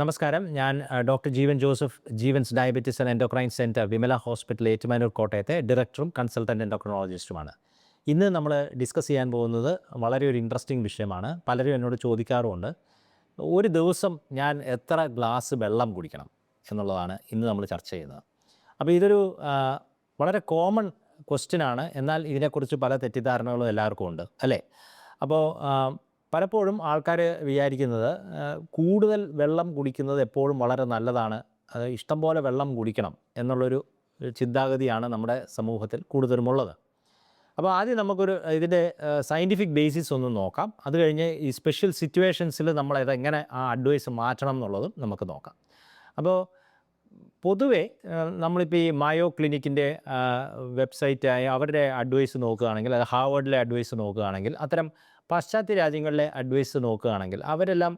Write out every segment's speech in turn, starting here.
നമസ്കാരം. ഞാൻ doctor Jeevan Joseph Jeevan's diabetes and endocrine centre Vimala hospital Ettumanoor കോട്ടയത്തെ ഡയറക്ടറും കൺസൾട്ടന്റ് എൻഡോക്രോളജിസ്റ്റുമാണ് ഇന്ന് നമ്മൾ ഡിസ്കസ് ചെയ്യാൻ പോകുന്നത് വളരെ ഒരു ഇൻട്രസ്റ്റിംഗ് വിഷയമാണ്. പലരും എന്നോട് ചോദിക്കാറുമുണ്ട് ഒരു ദിവസം ഞാൻ എത്ര ഗ്ലാസ് വെള്ളം കുടിക്കണം? എന്നുള്ളതാണ് ഇന്ന് നമ്മൾ ചർച്ച ചെയ്യുന്നത്. അപ്പോൾ ഇതൊരു വളരെ കോമൺ ക്വസ്റ്റ്യനാണ്. എന്നാൽ ഇതിനെക്കുറിച്ച് പല തെറ്റിദ്ധാരണകളും എല്ലാവർക്കും ഉണ്ട് അല്ലേ? അപ്പോൾ പലപ്പോഴും ആൾക്കാർ വിചാരിക്കുന്നത് കൂടുതൽ വെള്ളം കുടിക്കുന്നത് എപ്പോഴും വളരെ നല്ലതാണ്. അത് ഇഷ്ടം പോലെ വെള്ളം കുടിക്കണം എന്നുള്ളൊരു ചിന്താഗതിയാണ് നമ്മുടെ സമൂഹത്തിൽ കൂടുതലുമുള്ളത്. അപ്പോൾ ആദ്യം നമുക്കൊരു ഇതിന്റെ സയന്റിഫിക് ബേസിസ് ഒന്ന് നോക്കാം. അത് കഴിഞ്ഞ് ഈ സ്പെഷ്യൽ സിറ്റുവേഷൻസിൽ നമ്മൾ ഇതെങ്ങനെ ആ അഡ്വൈസ് മാറ്റണം എന്നുള്ളതും നമുക്ക് നോക്കാം. അപ്പോൾ പൊതുവേ നമ്മളിപ്പോൾ ഈ മായോ ക്ലിനിക്കിന്റെ വെബ്സൈറ്റായ അവരുടെ അഡ്വൈസ് നോക്കുകയാണെങ്കിൽ അത് ഹാർവേഡിലെ അഡ്വൈസ് നോക്കുകയാണെങ്കിൽ അത്തരം പാശ്ചാത്യ രാജ്യങ്ങളിലെ അഡ്വൈസ് നോക്കുകയാണെങ്കിൽ അവരെല്ലാം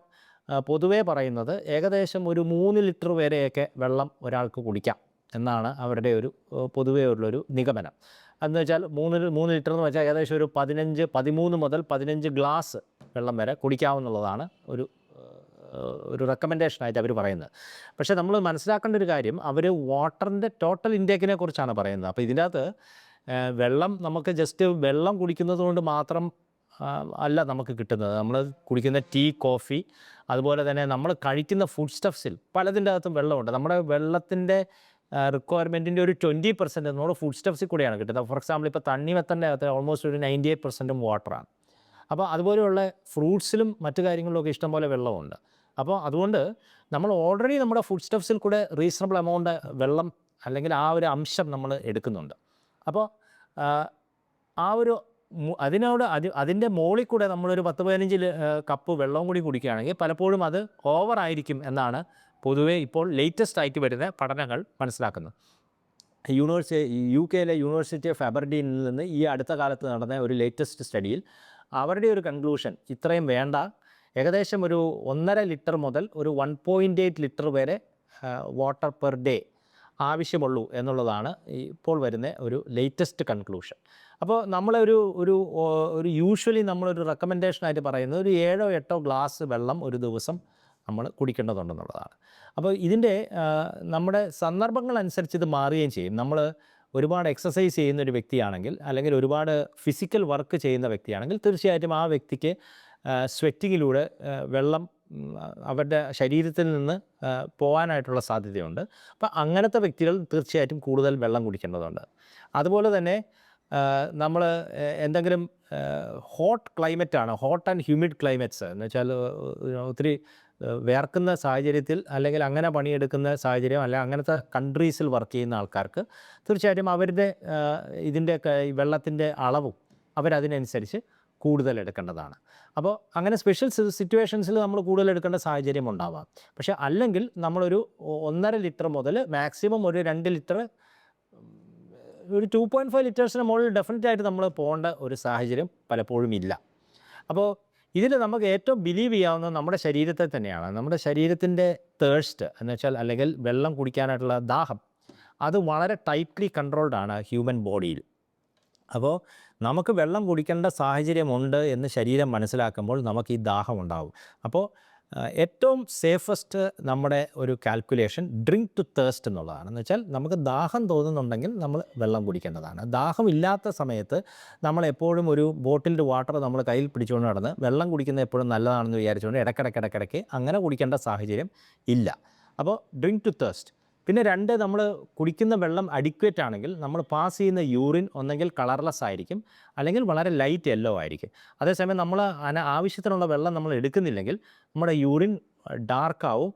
പൊതുവേ പറയുന്നത് ഏകദേശം ഒരു മൂന്ന് ലിറ്റർ വരെയൊക്കെ വെള്ളം ഒരാൾക്ക് കുടിക്കാം എന്നാണ് അവരുടെ ഒരു പൊതുവേ ഉള്ളൊരു നിഗമനം. എന്ന് വെച്ചാൽ മൂന്ന് മൂന്ന് ലിറ്റർ എന്ന് വെച്ചാൽ ഏകദേശം ഒരു പതിനഞ്ച് പതിമൂന്ന് മുതൽ പതിനഞ്ച് ഗ്ലാസ് വെള്ളം വരെ കുടിക്കാവുന്നതാണ് ഒരു ഒരു റെക്കമെൻഡേഷനായിട്ട് അവർ പറയുന്നത്. പക്ഷേ നമ്മൾ മനസ്സിലാക്കേണ്ട ഒരു കാര്യം അവർ വാട്ടറിന്റെ ടോട്ടൽ ഇൻടേക്കിനെ കുറിച്ചാണ് പറയുന്നത്. അപ്പോൾ ഇതിന്റെ അകത്ത് വെള്ളം നമുക്ക് ജസ്റ്റ് വെള്ളം കുടിക്കുന്നത് കൊണ്ട് മാത്രം അല്ല നമുക്ക് കിട്ടുന്നത്. നമ്മൾ കുടിക്കുന്ന ടീ കോഫി അതുപോലെ തന്നെ നമ്മൾ കഴിക്കുന്ന ഫുഡ് സ്റ്റഫ്സിൽ പലതിന്റെ അകത്തും വെള്ളമുണ്ട്. നമ്മുടെ വെള്ളത്തിന്റെ റിക്വയർമെന്റിന്റെ ഒരു ട്വന്റി പെർസെന്റ് നമ്മുടെ ഫുഡ് സ്റ്റഫ്സിൽ കൂടെയാണ് കിട്ടുന്നത്. ഫോർ എക്സാമ്പിൾ ഇപ്പോൾ തണ്ണിമത്തന്റെ അകത്ത് ഓൾമോസ്റ്റ് ഒരു നയന്റി എയ്റ്റ് പെർസെന്റും വാട്ടറാണ് അപ്പോൾ അതുപോലെയുള്ള ഫ്രൂട്ട്സിലും മറ്റു കാര്യങ്ങളിലൊക്കെ ഇഷ്ടംപോലെ വെള്ളമുണ്ട്. അപ്പോൾ അതുകൊണ്ട് നമ്മൾ ഓൾറെഡി നമ്മുടെ ഫുഡ് സ്റ്റഫ്സിൽ കൂടെ റീസണബിൾ എമൗണ്ട് വെള്ളം അല്ലെങ്കിൽ ആ ഒരു അംശം നമ്മൾ എടുക്കുന്നുണ്ട്. അപ്പോൾ ആ, ഒരു അതിനോട് അത് അതിന്റെ മുകളിൽ കൂടെ നമ്മളൊരു പത്ത് പതിനഞ്ച് കപ്പ് വെള്ളവും കൂടി കുടിക്കുകയാണെങ്കിൽ പലപ്പോഴും അത് ഓവർ ആയിരിക്കും എന്നാണ് പൊതുവേ ഇപ്പോൾ ലേറ്റസ്റ്റ് ആയിട്ട് വരുന്ന പഠനങ്ങൾ മനസ്സിലാക്കുന്നത്. യൂണിവേഴ്സിറ്റി യു കെയിലെ യൂണിവേഴ്സിറ്റി ഓഫ് അബർഡീനിൽ നിന്ന് ഈ അടുത്ത കാലത്ത് നടന്ന ഒരു ലേറ്റസ്റ്റ് സ്റ്റഡിയിൽ അവരുടെ ഒരു കൺക്ലൂഷൻ ഇത്രയും വേണ്ട. ഏകദേശം ഒരു ഒന്നര ലിറ്റർ മുതൽ ഒരു വൺ പോയിന്റ് എയ്റ്റ് ലിറ്റർ വരെ വാട്ടർ പെർ ഡേ ആവശ്യമുള്ളൂ എന്നുള്ളതാണ് ഇപ്പോൾ വരുന്ന ഒരു ലേറ്റസ്റ്റ് കൺക്ലൂഷൻ അപ്പോൾ നമ്മളൊരു ഒരു ഒരു യൂഷ്വലി നമ്മളൊരു റെക്കമെൻഡേഷനായിട്ട് പറയുന്നത് ഒരു ഏഴോ എട്ടോ ഗ്ലാസ് വെള്ളം ഒരു ദിവസം നമ്മൾ കുടിക്കേണ്ടതുണ്ടെന്നുള്ളതാണ്. അപ്പോൾ ഇതിന്റെ നമ്മുടെ സന്ദർഭങ്ങളനുസരിച്ച് ഇത് മാറുകയും ചെയ്യും. നമ്മൾ ഒരുപാട് എക്സസൈസ് ചെയ്യുന്ന ഒരു വ്യക്തിയാണെങ്കിൽ അല്ലെങ്കിൽ ഒരുപാട് ഫിസിക്കൽ വർക്ക് ചെയ്യുന്ന വ്യക്തിയാണെങ്കിൽ തീർച്ചയായിട്ടും ആ വ്യക്തിക്ക് സ്വെറ്റിങ്ങിലൂടെ വെള്ളം അവരുടെ ശരീരത്തിൽ നിന്ന് പോകാനായിട്ടുള്ള സാധ്യതയുണ്ട്. അപ്പോൾ അങ്ങനത്തെ വ്യക്തികൾ തീർച്ചയായിട്ടും കൂടുതൽ വെള്ളം കുടിക്കേണ്ടതുണ്ട്. അതുപോലെ തന്നെ നമ്മൾ എന്തെങ്കിലും ഹോട്ട് ക്ലൈമറ്റാണ് ഹോട്ട് ആൻഡ് ഹ്യൂമിഡ് ക്ലൈമറ്റ്സ് എന്ന് വെച്ചാൽ ഒത്തിരി വേർക്കുന്ന സാഹചര്യത്തിൽ അല്ലെങ്കിൽ അങ്ങനെ പണിയെടുക്കുന്ന സാഹചര്യം അല്ലെങ്കിൽ അങ്ങനത്തെ കൺട്രീസിൽ വർക്ക് ചെയ്യുന്ന ആൾക്കാർക്ക് തീർച്ചയായിട്ടും അവരുടെ ഇതിന്റെ വെള്ളത്തിന്റെ അളവും അവരതിനനുസരിച്ച് കൂടുതൽ എടുക്കേണ്ടതാണ് അപ്പോൾ അങ്ങനെ സ്പെഷ്യൽ സിറ്റുവേഷൻസിൽ നമ്മൾ കൂടുതൽ എടുക്കേണ്ട സാഹചര്യം ഉണ്ടാവാം. പക്ഷേ അല്ലെങ്കിൽ നമ്മളൊരു ഒന്നര ലിറ്റർ മുതൽ മാക്സിമം ഒരു രണ്ട് ലിറ്റർ ഒരു ടു പോയിന്റ് ഫൈവ് ലിറ്റേഴ്സിന് മുകളിൽ ഡെഫിനറ്റ് ആയിട്ട് നമ്മൾ പോകേണ്ട ഒരു സാഹചര്യം പലപ്പോഴും ഇല്ല. അപ്പോൾ ഇതിൽ നമുക്ക് ഏറ്റവും ബിലീവ് ചെയ്യാവുന്നത് നമ്മുടെ ശരീരത്തെ തന്നെയാണ്. നമ്മുടെ ശരീരത്തിന്റെ തേഴ്സ്റ്റ് എന്ന് വെച്ചാൽ അല്ലെങ്കിൽ വെള്ളം കുടിക്കാനായിട്ടുള്ള ദാഹം അത് വളരെ ടൈറ്റ്ലി കൺട്രോൾഡ് ആണ് ഹ്യൂമൻ ബോഡിയിൽ അപ്പോൾ നമുക്ക് വെള്ളം കുടിക്കേണ്ട സാഹചര്യമുണ്ട് എന്ന് ശരീരം മനസ്സിലാക്കുമ്പോൾ നമുക്ക് ഈ ദാഹം ഉണ്ടാവും. അപ്പോൾ ഏറ്റവും സേഫസ്റ്റ് നമ്മുടെ ഒരു കാൽക്കുലേഷൻ ഡ്രിങ്ക് ടു തേസ്റ്റ് എന്നുള്ളതാണ്. എന്ന് വെച്ചാൽ നമുക്ക് ദാഹം തോന്നുന്നുണ്ടെങ്കിൽ നമ്മൾ വെള്ളം കുടിക്കേണ്ടതാണ്. ദാഹം ഇല്ലാത്ത സമയത്ത് നമ്മൾ എപ്പോഴും ഒരു ബോട്ടിൽഡ് വാട്ടർ നമ്മൾ കയ്യിൽ പിടിച്ചുകൊണ്ട് നടന്ന് വെള്ളം കുടിക്കുന്നത് എപ്പോഴും നല്ലതാണെന്ന് വിചാരിച്ചുകൊണ്ട് ഇടയ്ക്കിടയ്ക്ക് ഇടയ്ക്കിടയ്ക്ക് അങ്ങനെ കുടിക്കേണ്ട സാഹചര്യം ഇല്ല. അപ്പോൾ ഡ്രിങ്ക് ടു തേഴ്സ്റ്റ് പിന്നെ രണ്ട് നമ്മൾ കുടിക്കുന്ന വെള്ളം അഡിക്വേറ്റ് ആണെങ്കിൽ നമ്മൾ പാസ് ചെയ്യുന്ന യൂറിൻ ഒന്നെങ്കിൽ കളർലെസ് ആയിരിക്കും. അല്ലെങ്കിൽ വളരെ ലൈറ്റ് യെല്ലോ ആയിരിക്കും. അതേസമയം നമ്മൾ അന ആവശ്യത്തിനുള്ള വെള്ളം നമ്മൾ എടുക്കുന്നില്ലെങ്കിൽ നമ്മുടെ യൂറിൻ ഡാർക്കാവും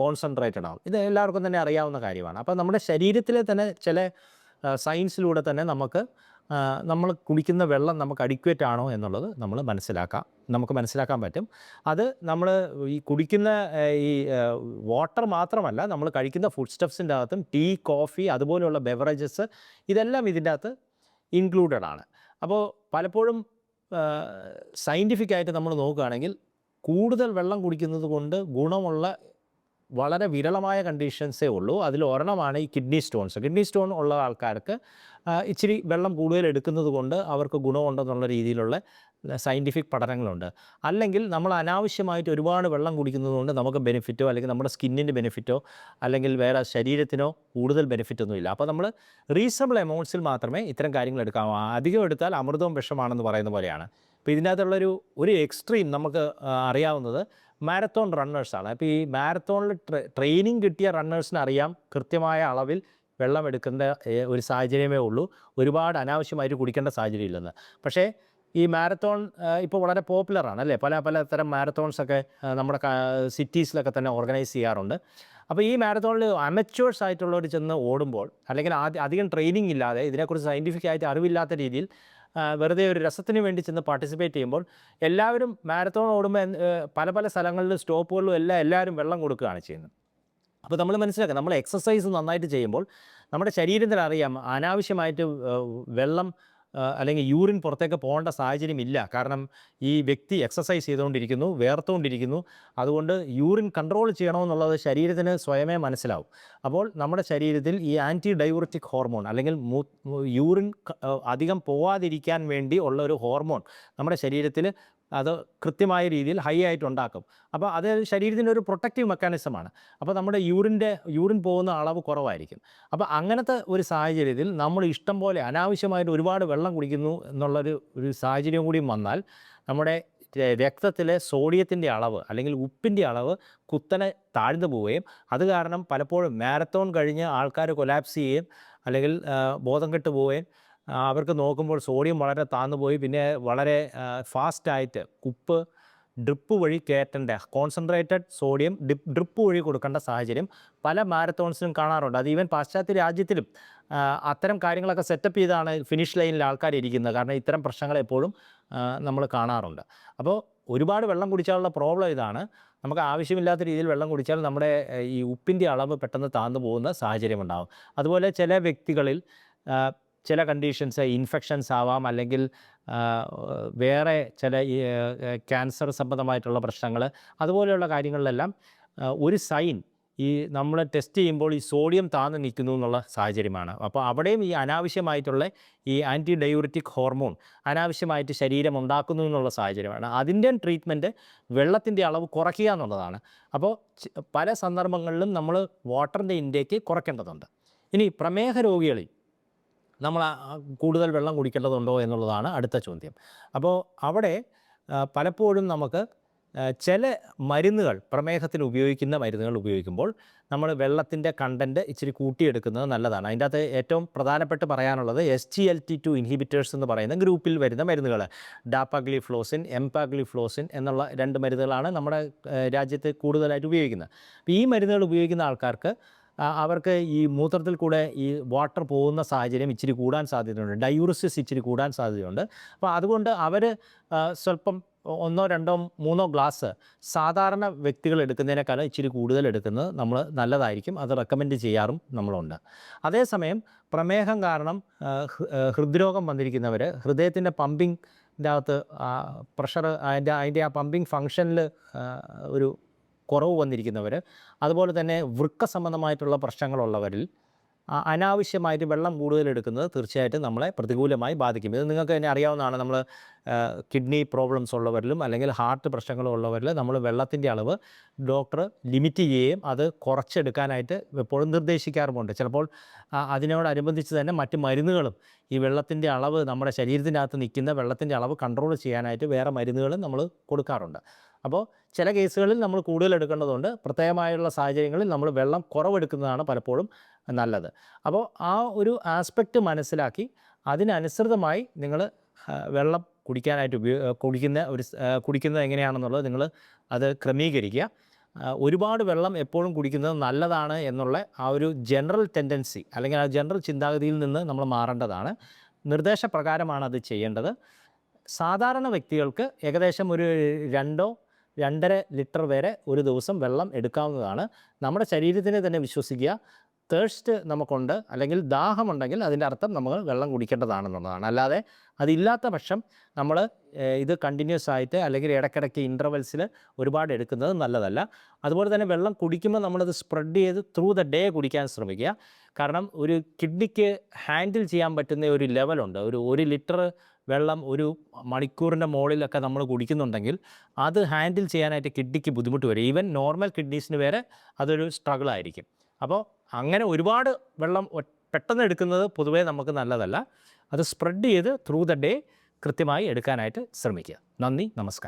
കോൺസെൻട്രേറ്റഡ് ആവും. ഇത് എല്ലാവർക്കും തന്നെ അറിയാവുന്ന കാര്യമാണ്. അപ്പോൾ നമ്മുടെ ശരീരത്തിലെ തന്നെ ചില സയൻസിലൂടെ തന്നെ നമുക്ക് നമ്മൾ കുടിക്കുന്ന വെള്ളം നമുക്ക് അഡിക്വേറ്റ് ആണോ എന്നുള്ളത് നമ്മൾ മനസ്സിലാക്കാം. നമുക്ക് മനസ്സിലാക്കാൻ പറ്റും. അത് നമ്മൾ ഈ കുടിക്കുന്ന ഈ വാട്ടർ മാത്രമല്ല നമ്മൾ കഴിക്കുന്ന ഫുഡ് സ്റ്റഫ്സിന്റെ അകത്തും ടീ കോഫി അതുപോലെയുള്ള ബെവറേജസ് ഇതെല്ലാം ഇതിന്റെ അകത്ത് ഇൻക്ലൂഡഡ് ആണ്. അപ്പോൾ പലപ്പോഴും സയന്റിഫിക് ആയിട്ട് നമ്മൾ നോക്കുകയാണെങ്കിൽ കൂടുതൽ വെള്ളം കുടിക്കുന്നത് കൊണ്ട് ഗുണമുള്ള വളരെ വിരളമായ കണ്ടീഷൻസേ ഉള്ളൂ. അതിൽ ഒരെണ്ണമാണ് ഈ കിഡ്നി സ്റ്റോൺസ് കിഡ്നി സ്റ്റോൺ ഉള്ള ആൾക്കാർക്ക് ഇച്ചിരി വെള്ളം കൂടുതൽ എടുക്കുന്നത് കൊണ്ട് അവർക്ക് ഗുണമുണ്ടെന്നുള്ള രീതിയിലുള്ള സയന്റിഫിക് പഠനങ്ങളുണ്ട്. അല്ലെങ്കിൽ നമ്മൾ അനാവശ്യമായിട്ട് ഒരുപാട് വെള്ളം കുടിക്കുന്നത് കൊണ്ട് നമുക്ക് ബെനിഫിറ്റോ അല്ലെങ്കിൽ നമ്മുടെ സ്കിന്നിന്റെ ബെനിഫിറ്റോ അല്ലെങ്കിൽ വേറെ ശരീരത്തിനോ കൂടുതൽ ബെനിഫിറ്റ് ഒന്നുമില്ല അപ്പോൾ നമ്മൾ റീസണബിൾ എമൗണ്ട്സിൽ മാത്രമേ ഇത്തരം കാര്യങ്ങൾ എടുക്കാവൂ. അധികം എടുത്താൽ അമൃതവും വിഷമാണെന്ന് പറയുന്ന പോലെയാണ്. അപ്പോൾ ഇതിനകത്തുള്ളൊരു ഒരു എക്സ്ട്രീം നമുക്ക് അറിയാവുന്നത് മാരത്തോൺ റണ്ണേഴ്സാണ് അപ്പോൾ ഈ മാരത്തോണിൽ ട്രെയിനിങ് കിട്ടിയ റണ്ണേഴ്സിന് അറിയാം. കൃത്യമായ അളവിൽ വെള്ളം എടുക്കേണ്ട ഒരു സാഹചര്യമേ ഉള്ളൂ. ഒരുപാട് അനാവശ്യമായിട്ട് കുടിക്കേണ്ട സാഹചര്യം ഇല്ലെന്ന്. പക്ഷേ ഈ മാരത്തോൺ ഇപ്പോൾ വളരെ പോപ്പുലറാണ് അല്ലേ? പല പല തരം മാരത്തോൺസ് ഒക്കെ ആ, നമ്മുടെ സിറ്റീസിലൊക്കെ തന്നെ ഓർഗനൈസ് ചെയ്യാറുണ്ട്. അപ്പോൾ ഈ മാരത്തോണിൽ അമച്വേഴ്സ് ആയിട്ടുള്ളവർ ചെന്ന് ഓടുമ്പോൾ അല്ലെങ്കിൽ ആദ്യം അധികം ട്രെയിനിങ് ഇല്ലാതെ ഇതിനെക്കുറിച്ച് സയന്റിഫിക് ആയിട്ട് അറിവില്ലാത്ത രീതിയിൽ വെറുതെ ഒരു രസത്തിന് വേണ്ടി ചെന്ന് പാർട്ടിസിപ്പേറ്റ് ചെയ്യുമ്പോൾ എല്ലാവരും മാരത്തോൺ ഓടുമ്പോൾ പല പല സ്ഥലങ്ങളിലും സ്റ്റോപ്പുകളിലും എല്ലാം എല്ലാവരും വെള്ളം കൊടുക്കുകയാണ് ചെയ്യുന്നത്. അപ്പോൾ നമ്മൾ മനസ്സിലാക്കുക നമ്മൾ എക്സസൈസ് നന്നായിട്ട് ചെയ്യുമ്പോൾ നമ്മുടെ ശരീരത്തിൽ അറിയാം അനാവശ്യമായിട്ട് വെള്ളം അല്ലെങ്കിൽ യൂറിൻ പുറത്തേക്ക് പോകേണ്ട സാഹചര്യമില്ല കാരണം ഈ വ്യക്തി എക്സസൈസ് ചെയ്തുകൊണ്ടിരിക്കുന്നു വേർത്തുകൊണ്ടിരിക്കുന്നു. അതുകൊണ്ട് യൂറിൻ കൺട്രോൾ ചെയ്യണമെന്നുള്ളത് ശരീരത്തിന് സ്വയമേ മനസ്സിലാവും. അപ്പോൾ നമ്മുടെ ശരീരത്തിൽ ഈ ആന്റി ഡയൂററ്റിക് ഹോർമോൺ അല്ലെങ്കിൽ യൂറിൻ അധികം പോവാതിരിക്കാൻ വേണ്ടി ഉള്ള ഒരു ഹോർമോൺ നമ്മുടെ ശരീരത്തിൽ അത് കൃത്യമായ രീതിയിൽ ഹൈ ആയിട്ട് ഉണ്ടാക്കും അപ്പോൾ അത് ശരീരത്തിന്റെ ഒരു പ്രൊട്ടക്റ്റീവ് മെക്കാനിസമാണ് അപ്പോൾ നമ്മുടെ യൂറിന്റെ യൂറിൻ പോകുന്ന അളവ് കുറവായിരിക്കും. അപ്പോൾ അങ്ങനത്തെ ഒരു സാഹചര്യത്തിൽ നമ്മൾ ഇഷ്ടം പോലെ അനാവശ്യമായിട്ട് ഒരുപാട് വെള്ളം കുടിക്കുന്നു എന്നുള്ളൊരു ഒരു സാഹചര്യം കൂടിയും വന്നാൽ നമ്മുടെ രക്തത്തിലെ സോഡിയത്തിന്റെ അളവ് അല്ലെങ്കിൽ ഉപ്പിന്റെ അളവ് കുത്തനെ താഴ്ന്നു പോവുകയും അത് കാരണം പലപ്പോഴും മാരത്തോൺ കഴിഞ്ഞ് ആൾക്കാർ കൊലാപ്സ് ചെയ്യുകയും അല്ലെങ്കിൽ ബോധം കെട്ട് പോവുകയും അവർക്ക് നോക്കുമ്പോൾ സോഡിയം വളരെ താന്നുപോയി പിന്നെ വളരെ ഫാസ്റ്റായിട്ട് ഉപ്പ് ഡ്രിപ്പ് വഴി കയറ്റേണ്ട കോൺസെൻട്രേറ്റഡ് സോഡിയം ഡിപ് ഡ്രിപ്പ് വഴി കൊടുക്കേണ്ട സാഹചര്യം പല മാരത്തോൺസിനും കാണാറുണ്ട്. അത് ഈവൻ പാശ്ചാത്യ രാജ്യത്തിലും അത്തരം കാര്യങ്ങളൊക്കെ സെറ്റപ്പ് ചെയ്താണ് ഫിനിഷ് ലൈനിൽ ആൾക്കാർ ഇരിക്കുന്നത്. കാരണം ഇത്തരം പ്രശ്നങ്ങൾ എപ്പോഴും നമ്മൾ കാണാറുണ്ട്. അപ്പോൾ ഒരുപാട് വെള്ളം കുടിച്ചാലുള്ള പ്രോബ്ലം ഇതാണ്. നമുക്ക് ആവശ്യമില്ലാത്ത രീതിയിൽ വെള്ളം കുടിച്ചാൽ നമ്മുടെ ഈ ഉപ്പിന്റെ അളവ് പെട്ടെന്ന് താന്നു പോകുന്ന സാഹചര്യം ഉണ്ടാകും അതുപോലെ ചില വ്യക്തികളിൽ ചില കണ്ടീഷൻസ് ഇൻഫെക്ഷൻസ് ആവാം അല്ലെങ്കിൽ വേറെ ചില ക്യാൻസർ സംബന്ധമായിട്ടുള്ള പ്രശ്നങ്ങൾ അതുപോലെയുള്ള കാര്യങ്ങളിലെല്ലാം ഒരു സൈൻ ഈ നമ്മൾ ടെസ്റ്റ് ചെയ്യുമ്പോൾ ഈ സോഡിയം താന്ന് നിൽക്കുന്നു എന്നുള്ള സാഹചര്യമാണ്. അപ്പോൾ അവിടെയും ഈ അനാവശ്യമായിട്ടുള്ള ഈ ആന്റി ഡയൂറിറ്റിക് ഹോർമോൺ അനാവശ്യമായിട്ട് ശരീരം ഉണ്ടാക്കുന്നു എന്നുള്ള സാഹചര്യമാണ്. അതിന്റെ ട്രീറ്റ്മെന്റ് വെള്ളത്തിന്റെ അളവ് കുറയ്ക്കുക എന്നുള്ളതാണ്. അപ്പോൾ പല സന്ദർഭങ്ങളിലും നമ്മൾ വാട്ടറിന്റെ ഇൻടേക്ക് കുറയ്ക്കേണ്ടതുണ്ട്. ഇനി പ്രമേഹ രോഗികളിൽ നമ്മൾ കൂടുതൽ വെള്ളം കുടിക്കേണ്ടതുണ്ടോ എന്നുള്ളതാണ് അടുത്ത ചോദ്യം. അപ്പോൾ അവിടെ പലപ്പോഴും നമുക്ക് ചില മരുന്നുകൾ പ്രമേഹത്തിൽ ഉപയോഗിക്കുന്ന മരുന്നുകൾ ഉപയോഗിക്കുമ്പോൾ നമ്മൾ വെള്ളത്തിന്റെ കണ്ടന്റ് ഇച്ചിരി കൂട്ടിയെടുക്കുന്നത് നല്ലതാണ്. അതിന്റെ അകത്ത് ഏറ്റവും പ്രധാനപ്പെട്ട് പറയാനുള്ളത് S G L T two inhibitors എന്ന് പറയുന്ന ഗ്രൂപ്പിൽ വരുന്ന മരുന്നുകൾ ഡാപ്പാഗ്ലിഫ്ലോസിൻ എംപാഗ്ലിഫ്ലോസിൻ എന്നുള്ള രണ്ട് മരുന്നുകളാണ് നമ്മുടെ രാജ്യത്ത് കൂടുതലായിട്ട് ഉപയോഗിക്കുന്നത്. അപ്പോൾ ഈ മരുന്നുകൾ ഉപയോഗിക്കുന്ന ആൾക്കാർക്ക് അവർക്ക് ഈ മൂത്രത്തിൽ കൂടെ ഈ വാട്ടർ പോകുന്ന സാഹചര്യം ഇച്ചിരി കൂടാൻ സാധ്യതയുണ്ട്. ഡയൂറിസിസ് ഇച്ചിരി കൂടാൻ സാധ്യതയുണ്ട്. അപ്പോൾ അതുകൊണ്ട് അവർ സ്വല്പം ഒന്നോ രണ്ടോ മൂന്നോ ഗ്ലാസ് സാധാരണ വ്യക്തികൾ എടുക്കുന്നതിനേക്കാൾ ഇച്ചിരി കൂടുതൽ എടുക്കുന്നത് നമ്മൾ നല്ലതായിരിക്കും. അത് റെക്കമെൻഡ് ചെയ്യാറും നമ്മളുണ്ട്. അതേസമയം പ്രമേഹം കാരണം ഹൃദ്രോഗം വന്നിരിക്കുന്നവർ ഹൃദയത്തിന്റെ പമ്പിങ്ങിന്റെ അകത്ത് പ്രഷർ അതിന്റെ അതിന്റെ ആ പമ്പിങ് ഫങ്ഷനിൽ ഒരു കുറവ് വന്നിരിക്കുന്നവർ അതുപോലെ തന്നെ വൃക്ക സംബന്ധമായിട്ടുള്ള പ്രശ്നങ്ങളുള്ളവരിൽ അനാവശ്യമായിട്ട് വെള്ളം കൂടുതൽ എടുക്കുന്നത് തീർച്ചയായിട്ടും നമ്മളെ പ്രതികൂലമായി ബാധിക്കും. ഇത് നിങ്ങൾക്ക് തന്നെ അറിയാവുന്നതാണ് നമ്മൾ കിഡ്നി പ്രോബ്ലംസ് ഉള്ളവരിലും അല്ലെങ്കിൽ ഹാർട്ട് പ്രശ്നങ്ങളുള്ളവരിൽ നമ്മൾ വെള്ളത്തിന്റെ അളവ് ഡോക്ടർ ലിമിറ്റ് ചെയ്യുകയും അത് കുറച്ചെടുക്കാനായിട്ട് എപ്പോഴും നിർദ്ദേശിക്കാറുമുണ്ട്. ചിലപ്പോൾ അതിനോടനുബന്ധിച്ച് തന്നെ മറ്റ് മരുന്നുകളും ഈ വെള്ളത്തിന്റെ അളവ് നമ്മുടെ ശരീരത്തിനകത്ത് നിൽക്കുന്ന വെള്ളത്തിന്റെ അളവ് കൺട്രോൾ ചെയ്യാനായിട്ട് വേറെ മരുന്നുകളും നമ്മൾ കൊടുക്കാറുണ്ട്. അപ്പോൾ ചില കേസുകളിൽ നമ്മൾ കൂടുതൽ എടുക്കേണ്ടതുണ്ട്. പ്രത്യേകമായുള്ള സാഹചര്യങ്ങളിൽ നമ്മൾ വെള്ളം കുറവെടുക്കുന്നതാണ് പലപ്പോഴും നല്ലത്. അപ്പോൾ ആ ഒരു ആസ്പെക്റ്റ് മനസ്സിലാക്കി അതിനനുസൃതമായി നിങ്ങൾ വെള്ളം കുടിക്കാനായിട്ട് ഉപയോഗ കുടിക്കുന്ന ഒരു കുടിക്കുന്നത് എങ്ങനെയാണെന്നുള്ളത് നിങ്ങൾ അത് ക്രമീകരിക്കുക. ഒരുപാട് വെള്ളം എപ്പോഴും കുടിക്കുന്നത് നല്ലതാണ് എന്നുള്ള ആ ഒരു ജനറൽ ടെൻഡൻസി അല്ലെങ്കിൽ ആ ജനറൽ ചിന്താഗതിയിൽ നിന്ന് നമ്മൾ മാറേണ്ടതാണ്. നിർദ്ദേശപ്രകാരമാണ് അത് ചെയ്യേണ്ടത്. സാധാരണ വ്യക്തികൾക്ക് ഏകദേശം ഒരു രണ്ടോ രണ്ടര ലിറ്റർ വരെ ഒരു ദിവസം വെള്ളം എടുക്കാവുന്നതാണ്. നമ്മുടെ ശരീരത്തിനെ തന്നെ വിശ്വസിക്കുക. തേഴ്സ്റ്റ് നമുക്കുണ്ട് അല്ലെങ്കിൽ ദാഹമുണ്ടെങ്കിൽ അതിന്റെ അർത്ഥം നമ്മൾ വെള്ളം കുടിക്കേണ്ടതാണെന്നുള്ളതാണ്. അല്ലാതെ അതില്ലാത്ത പക്ഷം നമ്മൾ ഇത് കണ്ടിന്യൂസ് ആയിട്ട് അല്ലെങ്കിൽ ഇടയ്ക്കിടയ്ക്ക് ഇന്റർവെൽസിൽ ഒരുപാട് എടുക്കുന്നത് നല്ലതല്ല. അതുപോലെ തന്നെ വെള്ളം കുടിക്കുമ്പോൾ നമ്മളത് സ്പ്രെഡ് ചെയ്ത് ത്രൂ ദ ഡേ കുടിക്കാൻ ശ്രമിക്കുക. കാരണം ഒരു കിഡ്നിക്ക് ഹാൻഡിൽ ചെയ്യാൻ പറ്റുന്ന ഒരു ലെവലുണ്ട് ഒരു ഒരു ലിറ്റർ വെള്ളം ഒരു മണിക്കൂറിന്റെ മുകളിലൊക്കെ നമ്മൾ കുടിക്കുന്നുണ്ടെങ്കിൽ അത് ഹാൻഡിൽ ചെയ്യാനായിട്ട് കിഡ്നിക്ക് ബുദ്ധിമുട്ട് വരും. ഈവൻ നോർമൽ കിഡ്നീസിന് വരെ അതൊരു സ്ട്രഗിൾ ആയിരിക്കും. അപ്പോൾ അങ്ങനെ ഒരുപാട് വെള്ളം പെട്ടെന്ന് എടുക്കുന്നത് പൊതുവേ നമുക്ക് നല്ലതല്ല. അത് സ്പ്രെഡ് ചെയ്ത് ത്രൂ ദ ഡേ കൃത്യമായി എടുക്കാനായിട്ട് ശ്രമിക്കുക. നന്ദി നമസ്കാരം.